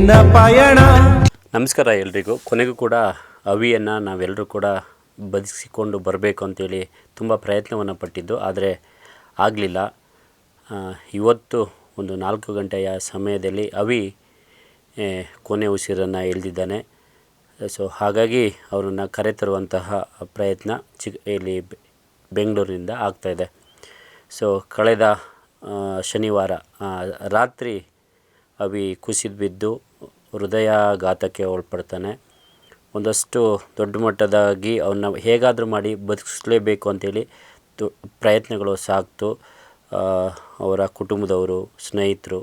ನಿನ್ನ ಪಯಣ. ನಮಸ್ಕಾರ ಎಲ್ರಿಗೂ. ಕೊನೆಗೂ ಕೂಡ ಅವಿಯನ್ನು ನಾವೆಲ್ಲರೂ ಕೂಡ ಬದುಕಿಸಿಕೊಂಡು ಬರಬೇಕು ಅಂತೇಳಿ ತುಂಬ ಪ್ರಯತ್ನವನ್ನು ಪಟ್ಟಿದ್ದು, ಆದರೆ ಆಗಲಿಲ್ಲ. ಇವತ್ತು ಒಂದು ನಾಲ್ಕು ಗಂಟೆಯ ಸಮಯದಲ್ಲಿ ಅವಿ ಕೊನೆ ಉಸಿರನ್ನು ಎಳೆದಿದ್ದಾನೆ. ಸೊ, ಹಾಗಾಗಿ ಅವರನ್ನು ಕರೆತರುವಂತಹ ಪ್ರಯತ್ನ ಚಿ ಇಲ್ಲಿ ಬೆಂಗಳೂರಿನಿಂದ ಆಗ್ತಾಯಿದೆ ಸೊ, ಕಳೆದ ಶನಿವಾರ ರಾತ್ರಿ ಅವಿ ಕುಸಿದು ಬಿದ್ದು ಹೃದಯಾಘಾತಕ್ಕೆ ಒಳಪಡ್ತಾನೆ. ಒಂದಷ್ಟು ದೊಡ್ಡ ಮಟ್ಟದಾಗಿ ಅವನ್ನ ಹೇಗಾದರೂ ಮಾಡಿ ಬದುಕಿಸ್ಲೇಬೇಕು ಅಂತೇಳಿ ತು ಪ್ರಯತ್ನಗಳು ಸಾಕ್ತು. ಅವರ ಕುಟುಂಬದವರು, ಸ್ನೇಹಿತರು,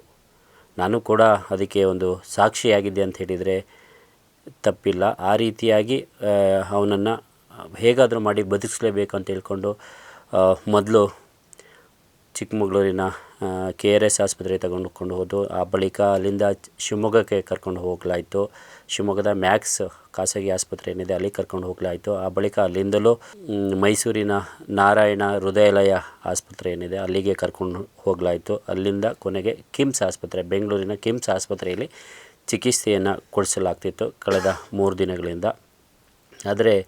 ನಾನು ಕೂಡ ಅದಕ್ಕೆ ಒಂದು ಸಾಕ್ಷಿಯಾಗಿದ್ದೆ ಅಂತ ಹೇಳಿದರೆ ತಪ್ಪಿಲ್ಲ. ಆ ರೀತಿಯಾಗಿ ಅವನನ್ನು ಹೇಗಾದರೂ ಮಾಡಿ ಬದುಕಿಸ್ಲೇಬೇಕು ಅಂತ ಹೇಳ್ಕೊಂಡು ಮೊದಲು ಚಿಕ್ಕಮಗಳೂರಿನ ಕೆ ಆರ್ ಎಸ್ ಆಸ್ಪತ್ರೆಗೆ ತಗೊಂಡುಕೊಂಡು ಹೋದು ಆ ಬಳಿಕ ಅಲ್ಲಿಂದ ಶಿವಮೊಗ್ಗಕ್ಕೆ ಕರ್ಕೊಂಡು ಹೋಗಲಾಯಿತು. ಶಿವಮೊಗ್ಗದ ಮ್ಯಾಕ್ಸ್ ಖಾಸಗಿ ಆಸ್ಪತ್ರೆ ಏನಿದೆ, ಅಲ್ಲಿ ಕರ್ಕೊಂಡು ಹೋಗಲಾಯಿತು. ಆ ಬಳಿಕ ಅಲ್ಲಿಂದಲೂ ಮೈಸೂರಿನ ನಾರಾಯಣ ಹೃದಯಾಲಯ ಆಸ್ಪತ್ರೆ ಏನಿದೆ, ಅಲ್ಲಿಗೆ ಕರ್ಕೊಂಡು ಹೋಗಲಾಯಿತು. ಅಲ್ಲಿಂದ ಕೊನೆಗೆ ಕಿಮ್ಸ್ ಆಸ್ಪತ್ರೆ, ಬೆಂಗಳೂರಿನ ಕಿಮ್ಸ್ ಆಸ್ಪತ್ರೆಯಲ್ಲಿ ಚಿಕಿತ್ಸೆಯನ್ನು ಕೊಡಿಸಲಾಗ್ತಿತ್ತು ಕಳೆದ ಮೂರು ದಿನಗಳಿಂದ. ಆದರೆ,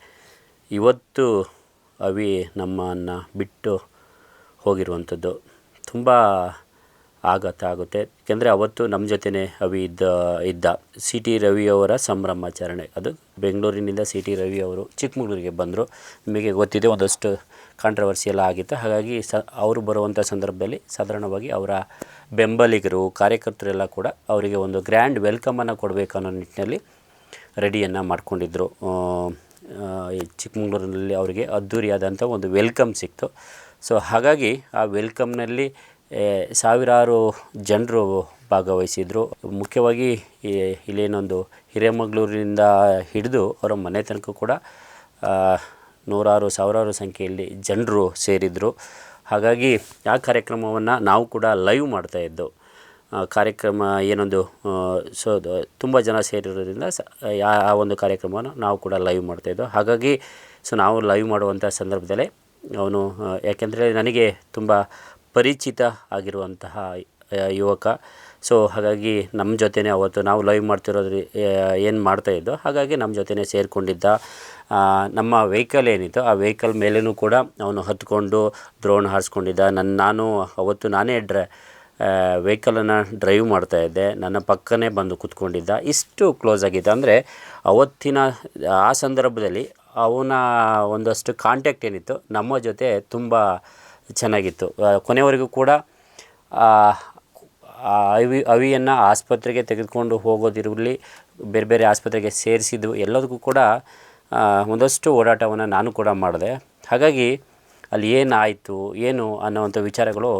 ಇವತ್ತು ಅವಿ ನಮ್ಮನ್ನು ಬಿಟ್ಟು ಹೋಗಿರುವಂಥದ್ದು. ತುಂಬ ಆಘಾತ ಆಗುತ್ತೆ. ಏಕೆಂದರೆ ಅವತ್ತು ನಮ್ಮ ಜೊತೆನೇ ಅವಿ ಇದ್ದ ಇದ್ದ ಸಿ ಟಿ ರವಿಯವರ ಸಂಭ್ರಮಾಚರಣೆ. ಅದು ಬೆಂಗಳೂರಿನಿಂದ ಸಿ ಟಿ ರವಿ ಅವರು ಚಿಕ್ಕಮಗಳೂರಿಗೆ ಬಂದರು. ನಿಮಗೆ ಗೊತ್ತಿದೆ, ಒಂದಷ್ಟು ಕಾಂಟ್ರವರ್ಸಿ ಎಲ್ಲ ಆಗಿತ್ತು. ಹಾಗಾಗಿ ಸ, ಅವರು ಬರುವಂಥ ಸಂದರ್ಭದಲ್ಲಿ ಸಾಧಾರಣವಾಗಿ ಅವರ ಬೆಂಬಲಿಗರು ಕಾರ್ಯಕರ್ತರೆಲ್ಲ ಕೂಡ ಅವರಿಗೆ ಒಂದು ಗ್ರ್ಯಾಂಡ್ ವೆಲ್ಕಮನ್ನು ಕೊಡಬೇಕು ಅನ್ನೋ ನಿಟ್ಟಿನಲ್ಲಿ ರೆಡಿಯನ್ನು ಮಾಡಿಕೊಂಡಿದ್ದರು ಚಿಕ್ಕಮಗಳೂರಿನಲ್ಲಿ ಅವರಿಗೆ ಅದ್ಧೂರಿಯಾದಂಥ ಒಂದು ವೆಲ್ಕಮ್ ಸಿಕ್ತು. ಸೊ ಹಾಗಾಗಿ ಆ ವೆಲ್ಕಮ್ನಲ್ಲಿ ಸಾವಿರಾರು ಜನರು ಭಾಗವಹಿಸಿದರು. ಮುಖ್ಯವಾಗಿ ಇಲ್ಲೇನೊಂದು ಹಿರೇಮಗಳೂರಿನಿಂದ ಹಿಡಿದು ಅವರ ಮನೆ ತನಕ ಕೂಡ ನೂರಾರು, ಸಾವಿರಾರು ಸಂಖ್ಯೆಯಲ್ಲಿ ಜನರು ಸೇರಿದರು. ಹಾಗಾಗಿ, ಆ ಕಾರ್ಯಕ್ರಮವನ್ನು ನಾವು ಕೂಡ ಲೈವ್ ಮಾಡ್ತಾಯಿದ್ದು ಕಾರ್ಯಕ್ರಮ ಏನೊಂದು ಸೊ ತುಂಬ ಜನ ಸೇರಿರೋದ್ರಿಂದ ಆ ಒಂದು ಕಾರ್ಯಕ್ರಮವನ್ನು ನಾವು ಕೂಡ ಲೈವ್ ಮಾಡ್ತಾಯಿದ್ದೋ ಹಾಗಾಗಿ, ಸೊ, ನಾವು ಲೈವ್ ಮಾಡುವಂಥ ಸಂದರ್ಭದಲ್ಲೇ ಅವನು ಯಾಕೆಂದರೆ ನನಗೆ ತುಂಬ ಪರಿಚಿತ ಆಗಿರುವಂತಹ ಯುವಕ. ಸೊ ಹಾಗಾಗಿ ನಮ್ಮ ಜೊತೆನೇ ಅವತ್ತು ನಾವು ಲೈವ್ ಮಾಡ್ತಿರೋದ್ರಿ ಏನು ಮಾಡ್ತಾಯಿದ್ದೋ ಹಾಗಾಗಿ ನಮ್ಮ ಜೊತೆನೇ ಸೇರಿಕೊಂಡಿದ್ದ ನಮ್ಮ ವೆಹಿಕಲ್ ಏನಿತ್ತು, ಆ ವೆಹಿಕಲ್ ಮೇಲೇನೂ ಕೂಡ ಅವನು ಹತ್ಕೊಂಡು ಡ್ರೋನ್ ಹಾರಿಸ್ಕೊಂಡಿದ್ದ. ನನ್ನ ನಾನು ಅವತ್ತು ನಾನೇ ಡ್ರ ವೆಹಿಕಲನ್ನು ಡ್ರೈವ್ ಮಾಡ್ತಾಯಿದ್ದೆ ನನ್ನ ಪಕ್ಕನೇ ಬಂದು ಕೂತ್ಕೊಂಡಿದ್ದ. ಇಷ್ಟು ಕ್ಲೋಸ್ ಆಗಿದ್ದ ಅಂದರೆ ಅವತ್ತಿನ, ಆ ಸಂದರ್ಭದಲ್ಲಿ ಅವನ ಒಂದಷ್ಟು ಕಾಂಟ್ಯಾಕ್ಟ್ ಏನಿತ್ತು, ನಮ್ಮ ಜೊತೆ ತುಂಬ ಚೆನ್ನಾಗಿತ್ತು. ಕೊನೆವರೆಗೂ ಕೂಡ ಅವಿ, ಅವಿಯನ್ನು ಆಸ್ಪತ್ರೆಗೆ ತೆಗೆದುಕೊಂಡು ಹೋಗೋದಿರಲಿ, ಬೇರೆ ಬೇರೆ ಆಸ್ಪತ್ರೆಗೆ ಸೇರಿಸಿದ್ದು ಎಲ್ಲದಕ್ಕೂ ಕೂಡ ಒಂದಷ್ಟು ಓಡಾಟವನ್ನು ನಾನು ಕೂಡ ಮಾಡಿದೆ. ಹಾಗಾಗಿ ಅಲ್ಲಿ ಏನಾಯಿತು, ಏನು ಅನ್ನೋವಂಥ ವಿಚಾರಗಳು,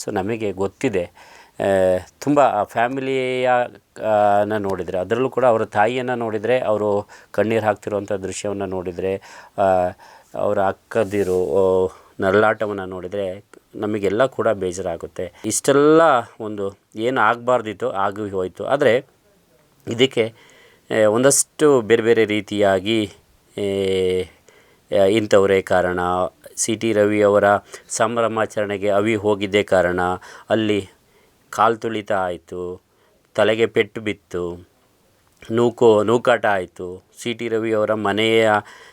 ಸೊ ನಮಗೆ ಗೊತ್ತಿದೆ. ತುಂಬ ಫ್ಯಾಮಿಲಿಯ ನ ನೋಡಿದರೆ, ಅದರಲ್ಲೂ ಕೂಡ ಅವರ ತಾಯಿಯನ್ನು ನೋಡಿದರೆ, ಅವರು ಕಣ್ಣೀರು ಹಾಕ್ತಿರುವಂಥ ದೃಶ್ಯವನ್ನು ನೋಡಿದರೆ ಅವರ ಅಕ್ಕದಿರು ನರಳಾಟವನ್ನು ನೋಡಿದರೆ ನಮಗೆಲ್ಲ ಕೂಡ ಬೇಜಾರಾಗುತ್ತೆ. ಇಷ್ಟೆಲ್ಲ ಒಂದು ಏನು ಆಗಬಾರ್ದಿತ್ತು, ಆಗಿ ಹೋಯಿತು. ಆದರೆ ಇದಕ್ಕೆ ಒಂದಷ್ಟು ಬೇರೆ ಬೇರೆ ರೀತಿಯಾಗಿ ಇಂಥವರೇ ಕಾರಣ. ಸಿ ಟಿ ರವಿಯವರ ಸಂಭ್ರಮಾಚರಣೆಗೆ ಅವಿ ಹೋಗಿದ್ದೇ ಕಾರಣ. ಅಲ್ಲಿ ಕಾಲು ತುಳಿತ ಆಯಿತು, ತಲೆಗೆ ಪೆಟ್ಟು ಬಿತ್ತು, ನೂಕೋ, ನೂಕಾಟ ಆಯಿತು. ಸಿ ಟಿ ರವಿಯವರ ಮನೆಯ,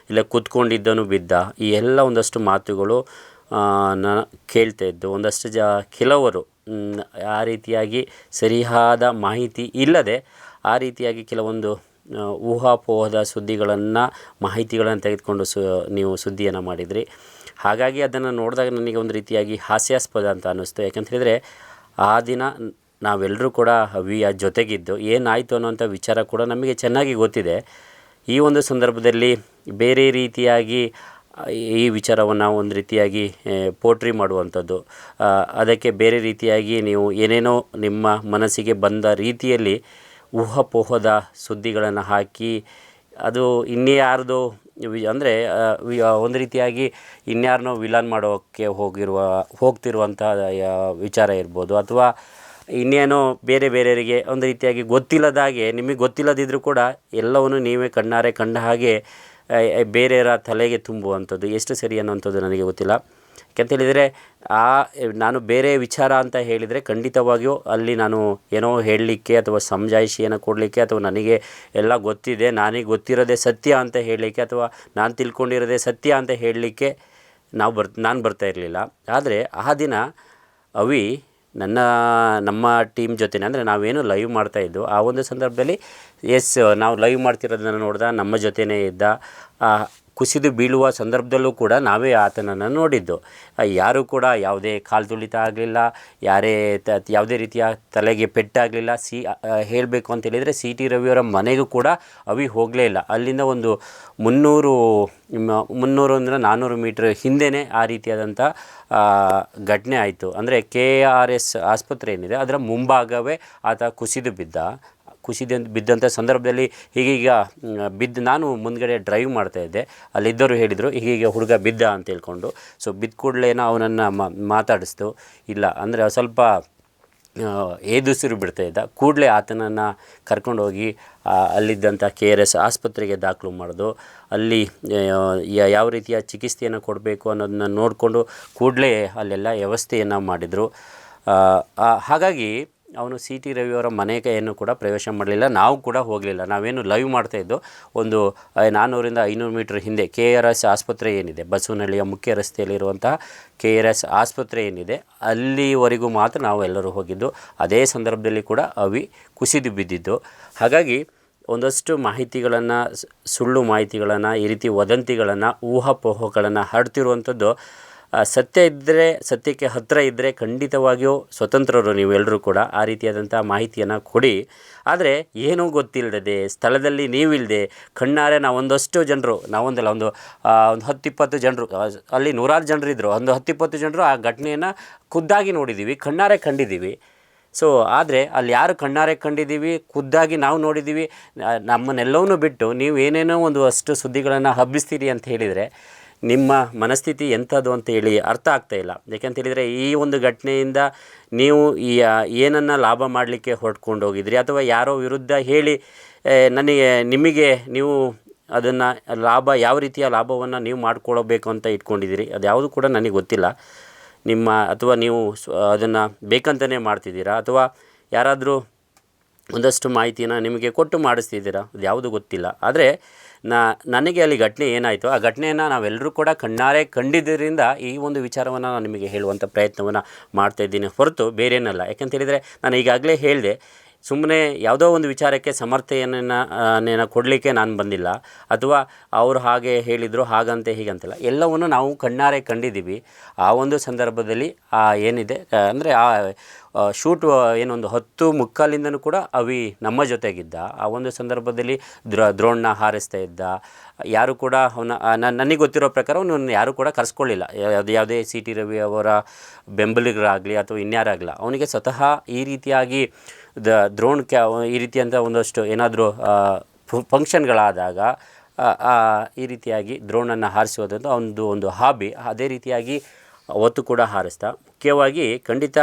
ಇಲ್ಲ ಕೂತ್ಕೊಂಡಿದ್ದನು ಬಿದ್ದ. ಈ ಎಲ್ಲ ಒಂದಷ್ಟು ಮಾತುಗಳು ನಾ, ಕೇಳ್ತಾ ಇದ್ದು, ಒಂದಷ್ಟು ಜ, ಕೆಲವರು ಆ ರೀತಿಯಾಗಿ ಸರಿಯಾದ ಮಾಹಿತಿ ಇಲ್ಲದೆ, ಆ ರೀತಿಯಾಗಿ ಕೆಲವೊಂದು ಊಹಾಪೋಹದ ಸುದ್ದಿಗಳನ್ನು, ಮಾಹಿತಿಗಳನ್ನು ತೆಗೆದುಕೊಂಡು ಸು, ನೀವು ಸುದ್ದಿಯನ್ನು ಮಾಡಿದ್ರಿ. ಹಾಗಾಗಿ ಅದನ್ನು ನೋಡಿದಾಗ ನನಗೆ ಒಂದು ರೀತಿಯಾಗಿ ಹಾಸ್ಯಾಸ್ಪದ ಅಂತ ಅನ್ನಿಸ್ತು. ಯಾಕಂತ ಹೇಳಿದರೆ ಆ ದಿನ ನಾವೆಲ್ಲರೂ ಕೂಡ ಹವಿಯ ಜೊತೆಗಿದ್ದು ಏನಾಯಿತು ಅನ್ನೋಂಥ ವಿಚಾರ ಕೂಡ ನಮಗೆ ಚೆನ್ನಾಗಿ ಗೊತ್ತಿದೆ. ಈ ಒಂದು ಸಂದರ್ಭದಲ್ಲಿ ಬೇರೆ ರೀತಿಯಾಗಿ, ಈ ವಿಚಾರವನ್ನು ಒಂದು ರೀತಿಯಾಗಿ ಪೋಟ್ರಿ ಮಾಡುವಂಥದ್ದು. ಅದಕ್ಕೆ ಬೇರೆ ರೀತಿಯಾಗಿ ನೀವು ಏನೇನೋ ನಿಮ್ಮ ಮನಸ್ಸಿಗೆ ಬಂದ ರೀತಿಯಲ್ಲಿ ಊಹಾಪೋಹದ ಸುದ್ದಿಗಳನ್ನು ಹಾಕಿ, ಅದು ಇನ್ಯಾರ್ದೋ ಅಂದರೆ ಒಂದು ರೀತಿಯಾಗಿ ಇನ್ಯಾರನ್ನೋ ವಿಲನ್ ಮಾಡೋಕ್ಕೆ ಹೋಗಿರುವ ಹೋಗ್ತಿರುವಂಥ ವಿಚಾರ ಇರ್ಬೋದು. ಅಥವಾ ಇನ್ನೇನೋ ಬೇರೆ ಬೇರೆಯವರಿಗೆ ಒಂದು ರೀತಿಯಾಗಿ ಗೊತ್ತಿಲ್ಲದಾಗೆ, ನಿಮಗೆ ಗೊತ್ತಿಲ್ಲದಿದ್ದರೂ ಕೂಡ ಎಲ್ಲವನ್ನು ನೀವೇ ಕಣ್ಣಾರೆ ಕಂಡ ಹಾಗೆ ಬೇರೆಯವರ ತಲೆಗೆ ತುಂಬುವಂಥದ್ದು. ಎಷ್ಟು ಸರಿ ಅನ್ನುವಂಥದ್ದು ನನಗೆ ಗೊತ್ತಿಲ್ಲ. ಯಾಕೆಂತ ಹೇಳಿದರೆ ಆ, ನಾನು ಬೇರೆ ವಿಚಾರ ಅಂತ ಹೇಳಿದರೆ ಖಂಡಿತವಾಗಿಯೂ ಅಲ್ಲಿ ನಾನು ಏನೋ ಹೇಳಲಿಕ್ಕೆ ಅಥವಾ ಸಮಜಾಯಿಷಿಯನ್ನು ಕೊಡಲಿಕ್ಕೆ ಅಥವಾ ನನಗೆ ಎಲ್ಲ ಗೊತ್ತಿದೆ, ನನಗೆ ಗೊತ್ತಿರೋದೇ ಸತ್ಯ ಅಂತ ಹೇಳಲಿಕ್ಕೆ ಅಥವಾ ನಾನು ತಿಳ್ಕೊಂಡಿರೋದೇ ಸತ್ಯ ಅಂತ ಹೇಳಲಿಕ್ಕೆ ನಾವು ಬರ್, ನಾನು ಬರ್ತಾ ಇರಲಿಲ್ಲ. ಆದರೆ ಆ ದಿನ ಅವಿ ನನ್ನ, ನಮ್ಮ ಟೀಮ್ ಜೊತೆ ಅಂದರೆ ನಾವೇನು ಲೈವ್ ಮಾಡ್ತಾಯಿದ್ದು ಆ ಒಂದು ಸಂದರ್ಭದಲ್ಲಿ, ಎಸ್, ನಾವು ಲೈವ್ ಮಾಡ್ತಿರೋದನ್ನು ನೋಡ್ದ, ನಮ್ಮ ಜೊತೆನೇ ಇದ್ದ ಕುಸಿದು ಬೀಳುವ ಸಂದರ್ಭದಲ್ಲೂ ಕೂಡ ನಾವೇ ಆತನನ್ನು ನೋಡಿದ್ದು. ಯಾರೂ ಕೂಡ ಯಾವುದೇ ಕಾಲು ತುಳಿತ ಆಗಲಿಲ್ಲ, ಯಾರೇ ತ, ಯಾವುದೇ ರೀತಿಯ ತಲೆಗೆ ಪೆಟ್ಟಾಗಲಿಲ್ಲ, ಸಿ ಹೇಳಬೇಕು ಅಂತ ಹೇಳಿದರೆ ಸಿ ಟಿ ರವಿಯವರ ಮನೆಗೂ ಕೂಡ ಅವಿ ಹೋಗಲೇ ಇಲ್ಲ. ಅಲ್ಲಿಂದ ಒಂದು ಮುನ್ನೂರು ಮುನ್ನೂರು ಅಂದರೆ ನಾನ್ನೂರು ಮೀಟ್ರ್ ಹಿಂದೆಯೇ ಆ ರೀತಿಯಾದಂಥ ಘಟನೆ ಆಯಿತು. ಅಂದರೆ ಕೆ ಆರ್ ಎಸ್ ಆಸ್ಪತ್ರೆ ಏನಿದೆ, ಅದರ ಮುಂಭಾಗವೇ ಆತ ಕುಸಿದು ಬಿದ್ದ. ಕುಸಿದ ಬಿದ್ದಂಥ ಸಂದರ್ಭದಲ್ಲಿ ಹೀಗೀಗ ಬಿದ್ದು ನಾನು ಮುಂದ್ಗಡೆ ಡ್ರೈವ್ ಮಾಡ್ತಾ ಇದ್ದೆ. ಅಲ್ಲಿದ್ದವರು ಹೇಳಿದರು, ಹೀಗೀಗ ಹುಡುಗ ಬಿದ್ದ ಅಂತ ಹೇಳ್ಕೊಂಡು. ಸೊ ಬಿದ್ದ ಕೂಡಲೇ ಅವನನ್ನು ಮಾತಾಡಿಸ್ತು. ಇಲ್ಲ, ಅಂದರೆ ಸ್ವಲ್ಪ ಏದುಸಿರು ಬಿಡ್ತಾ ಇದ್ದ. ಕೂಡಲೇ ಆತನನ್ನು ಕರ್ಕೊಂಡೋಗಿ ಅಲ್ಲಿದ್ದಂಥ ಕೆ ಆರ್ ಎಸ್ ಆಸ್ಪತ್ರೆಗೆ ದಾಖಲು ಮಾಡೋದು. ಅಲ್ಲಿ ಯಾವ ರೀತಿಯ ಚಿಕಿತ್ಸೆಯನ್ನು ಕೊಡಬೇಕು ಅನ್ನೋದನ್ನ ನೋಡಿಕೊಂಡು ಕೂಡಲೇ ಅಲ್ಲೆಲ್ಲ ವ್ಯವಸ್ಥೆಯನ್ನು ಮಾಡಿದರು. ಹಾಗಾಗಿ ಅವನು ಸಿ ಟಿ ರವಿಯವರ ಮನೆಗೆಯನ್ನು ಕೂಡ ಪ್ರವೇಶ ಮಾಡಲಿಲ್ಲ. ನಾವು ಕೂಡ ಹೋಗಲಿಲ್ಲ. ನಾವೇನು ಲೈವ್ ಮಾಡ್ತಾಯಿದ್ದು ಒಂದು ನಾನ್ನೂರಿಂದ ಐನೂರು ಮೀಟ್ರ್ ಹಿಂದೆ ಕೆ ಆರ್ ಎಸ್ ಆಸ್ಪತ್ರೆ ಏನಿದೆ, ಬಸವನಹಳ್ಳಿಯ ಮುಖ್ಯ ರಸ್ತೆಯಲ್ಲಿರುವಂತಹ ಕೆ ಆರ್ ಎಸ್ ಆಸ್ಪತ್ರೆ ಏನಿದೆ, ಅಲ್ಲಿವರೆಗೂ ಮಾತ್ರ ನಾವು ಎಲ್ಲರೂ ಹೋಗಿದ್ದು. ಅದೇ ಸಂದರ್ಭದಲ್ಲಿ ಕೂಡ ಅವಿ ಕುಸಿದು ಬಿದ್ದಿದ್ದು. ಹಾಗಾಗಿ ಒಂದಷ್ಟು ಮಾಹಿತಿಗಳನ್ನು, ಸುಳ್ಳು ಮಾಹಿತಿಗಳನ್ನು, ಈ ರೀತಿ ವದಂತಿಗಳನ್ನು, ಊಹಾಪೋಹಗಳನ್ನು ಹರಡ್ತಿರುವಂಥದ್ದು ಸತ್ಯ ಇದ್ದರೆ ಸತ್ಯಕ್ಕೆ ಹತ್ತಿರ ಇದ್ದರೆ ಖಂಡಿತವಾಗಿಯೂ ಸ್ವತಂತ್ರರು ನೀವೆಲ್ಲರೂ ಕೂಡ ಆ ರೀತಿಯಾದಂಥ ಮಾಹಿತಿಯನ್ನು ಕೊಡಿ. ಆದರೆ ಏನೂ ಗೊತ್ತಿಲ್ಲದೆ, ಸ್ಥಳದಲ್ಲಿ ನೀವಿಲ್ಲದೆ ಕಣ್ಣಾರೆ ನಾವೊಂದಷ್ಟು ಜನರು, ನಾವೊಂದಲ್ಲ, ಒಂದು ಒಂದು ಹತ್ತಿಪ್ಪತ್ತು ಜನರು ಅಲ್ಲಿ ನೂರಾರು ಜನರು ಇದ್ದರು ಒಂದು ಹತ್ತಿಪ್ಪತ್ತು ಜನರು ಆ ಘಟನೆಯನ್ನು ಖುದ್ದಾಗಿ ನೋಡಿದ್ದೀವಿ ಕಣ್ಣಾರೆ ಕಂಡಿದ್ದೀವಿ ಸೊ ಆದರೆ ಅಲ್ಲಿ ಯಾರು ಕಣ್ಣಾರೆ ಕಂಡಿದ್ದೀವಿ ಖುದ್ದಾಗಿ ನಾವು ನೋಡಿದ್ದೀವಿ ನಮ್ಮನ್ನೆಲ್ಲವನ್ನೂ ಬಿಟ್ಟು ನೀವು ಏನೇನೋ ಒಂದು ಅಷ್ಟು ಸುದ್ದಿಗಳನ್ನು ಹಬ್ಬಿಸ್ತೀರಿ ಅಂತ ಹೇಳಿದರೆ ನಿಮ್ಮ ಮನಸ್ಥಿತಿ ಎಂಥದ್ದು ಅಂತ ಹೇಳಿ ಅರ್ಥ ಆಗ್ತಾ ಇಲ್ಲ. ಯಾಕೆಂತ ಹೇಳಿದರೆ ಈ ಒಂದು ಘಟನೆಯಿಂದ ನೀವು ಈ ಏನನ್ನು ಲಾಭ ಮಾಡಲಿಕ್ಕೆ ಹೊಡ್ಕೊಂಡು ಹೋಗಿದ್ರಿ, ಅಥವಾ ಯಾರೋ ವಿರುದ್ಧ ಹೇಳಿ ನನಗೆ, ನಿಮಗೆ ನೀವು ಅದನ್ನು ಲಾಭ, ಯಾವ ರೀತಿಯ ಲಾಭವನ್ನು ನೀವು ಮಾಡ್ಕೊಳ್ಬೇಕು ಅಂತ ಇಟ್ಕೊಂಡಿದ್ದೀರಿ, ಅದು ಯಾವುದು ಕೂಡ ನನಗೆ ಗೊತ್ತಿಲ್ಲ. ನಿಮ್ಮ, ಅಥವಾ ನೀವು ಅದನ್ನು ಬೇಕಂತಲೇ ಮಾಡ್ತಿದ್ದೀರಾ, ಅಥವಾ ಯಾರಾದರೂ ಒಂದಷ್ಟು ಮಾಹಿತಿನ ನಿಮಗೆ ಕೊಟ್ಟು ಮಾಡಿಸ್ತಿದ್ದೀರಾ, ಅದು ಯಾವುದು ಗೊತ್ತಿಲ್ಲ. ಆದರೆ ನಾ, ನನಗೆ ಅಲ್ಲಿ ಘಟನೆ ಏನಾಯಿತು, ಆ ಘಟನೆಯನ್ನು ನಾವೆಲ್ಲರೂ ಕೂಡ ಕಣ್ಣಾರೆ ಕಂಡಿದ್ದರಿಂದ ಈ ಒಂದು ವಿಚಾರವನ್ನು ನಾನು ನಿಮಗೆ ಹೇಳುವಂಥ ಪ್ರಯತ್ನವನ್ನು ಮಾಡ್ತಾಯಿದ್ದೀನಿ ಹೊರತು ಬೇರೇನಲ್ಲ. ಯಾಕಂತ ಹೇಳಿದರೆ, ನಾನು ಈಗಾಗಲೇ ಹೇಳಿದೆ ಸುಮ್ಮನೆ ಯಾವುದೋ ಒಂದು ವಿಚಾರಕ್ಕೆ ಸಮರ್ಥನೆಯನ್ನು ಕೊಡಲಿಕ್ಕೆ ನಾನು ಬಂದಿಲ್ಲ. ಅಥವಾ ಅವರು ಹಾಗೆ ಹೇಳಿದರು, ಹಾಗಂತೆ ಹೀಗಂತಿಲ್ಲ. ಎಲ್ಲವನ್ನು ನಾವು ಕಣ್ಣಾರೆ ಕಂಡಿದ್ದೀವಿ. ಆ ಒಂದು ಸಂದರ್ಭದಲ್ಲಿ, ಆ, ಏನಿದೆ ಅಂದರೆ ಆ ಶೂಟ್ ಏನೊಂದು ಹತ್ತು ಮುಕ್ಕಾಲಿಂದನೂ ಕೂಡ ಅವಿ ನಮ್ಮ ಜೊತೆಗಿದ್ದ. ಆ ಒಂದು ಸಂದರ್ಭದಲ್ಲಿ ದ್ರ ದ್ರೋಣ್ನ ಹಾರಿಸ್ತಾ ಇದ್ದ. ಯಾರು ಕೂಡ ಅವನ ನನಗೆ ಗೊತ್ತಿರೋ ಪ್ರಕಾರ ಅವನು ಯಾರೂ ಕೂಡ ಕರೆಸ್ಕೊಳ್ಳಿಲ್ಲ. ಅದು ಯಾವುದೇ ಸಿ ಟಿ ರವಿ ಅವರ ಬೆಂಬಲಿಗರಾಗಲಿ ಅಥವಾ ಇನ್ಯಾರಾಗಲಿ, ಅವನಿಗೆ ಸ್ವತಃ ಈ ರೀತಿಯಾಗಿ ದ ದ್ರೋಣ ಕ್ಯಾ ಈ ರೀತಿಯಂಥ ಒಂದಷ್ಟು ಏನಾದರೂ ಫಂಕ್ಷನ್ಗಳಾದಾಗ ಈ ರೀತಿಯಾಗಿ ದ್ರೋಣನ್ನು ಹಾರಿಸೋದಂತ ಒಂದು ಒಂದು ಹಾಬಿ. ಅದೇ ರೀತಿಯಾಗಿ ಅವತ್ತು ಕೂಡ ಹಾರಿಸ್ತಾ. ಮುಖ್ಯವಾಗಿ ಖಂಡಿತ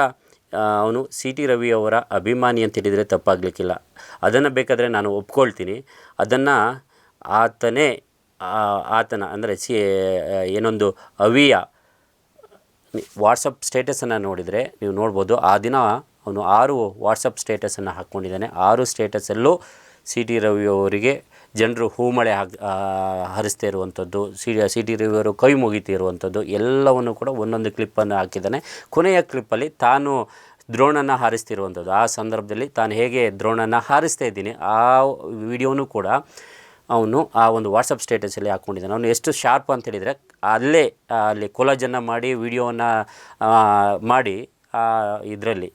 ಅವನು ಸಿ ಟಿ ರವಿಯವರ ಅಭಿಮಾನಿ ಅಂತ ಹೇಳಿದರೆ ತಪ್ಪಾಗಲಿಕ್ಕಿಲ್ಲ. ಅದನ್ನು ಬೇಕಾದರೆ ನಾನು ಒಪ್ಕೊಳ್ತೀನಿ. ಅದನ್ನು ಆತನೇ ಆತನ ಅಂದರೆ ಸಿ ಏನೊಂದು ಅವಿಯ, ವಾಟ್ಸಪ್ ಸ್ಟೇಟಸನ್ನು ನೋಡಿದರೆ ನೀವು ನೋಡ್ಬೋದು. ಆ ದಿನ ಅವನು ಆರು ವಾಟ್ಸಪ್ ಸ್ಟೇಟಸನ್ನು ಹಾಕ್ಕೊಂಡಿದ್ದಾನೆ. ಆರು ಸ್ಟೇಟಸಲ್ಲೂ ಸಿ ಟಿ ರವಿಯವರಿಗೆ ಜನರು ಹೂಮಳೆ ಹಾಕ್ ಹರಿಸ್ತಾ ಇರುವಂಥದ್ದು ಸಿ ಸಿ ಟಿ ರವಿಯವರು ಕೈ ಮುಗಿತಿರುವಂಥದ್ದು ಎಲ್ಲವನ್ನು ಕೂಡ ಒಂದೊಂದು ಕ್ಲಿಪ್ಪನ್ನು ಹಾಕಿದ್ದಾನೆ. ಕೊನೆಯ ಕ್ಲಿಪ್ಪಲ್ಲಿ ತಾನು ದ್ರೋಣನ್ನು ಹಾರಿಸ್ತಿರುವಂಥದ್ದು ಆ ಸಂದರ್ಭದಲ್ಲಿ ತಾನು ಹೇಗೆ ದ್ರೋಣನ ಹಾರಿಸ್ತಾ ಇದ್ದೀನಿ, ಆ ವಿಡಿಯೋನೂ ಕೂಡ ಅವನು ಆ ಒಂದು ವಾಟ್ಸಪ್ ಸ್ಟೇಟಸಲ್ಲಿ ಹಾಕ್ಕೊಂಡಿದ್ದಾನೆ ಅವನು ಎಷ್ಟು ಶಾರ್ಪ್ ಅಂತ ಹೇಳಿದರೆ ಅಲ್ಲೇ ಅಲ್ಲಿ ಕೊಲಾಜನ್ನು ಮಾಡಿ ವಿಡಿಯೋನ ಮಾಡಿ ಇದರಲ್ಲಿ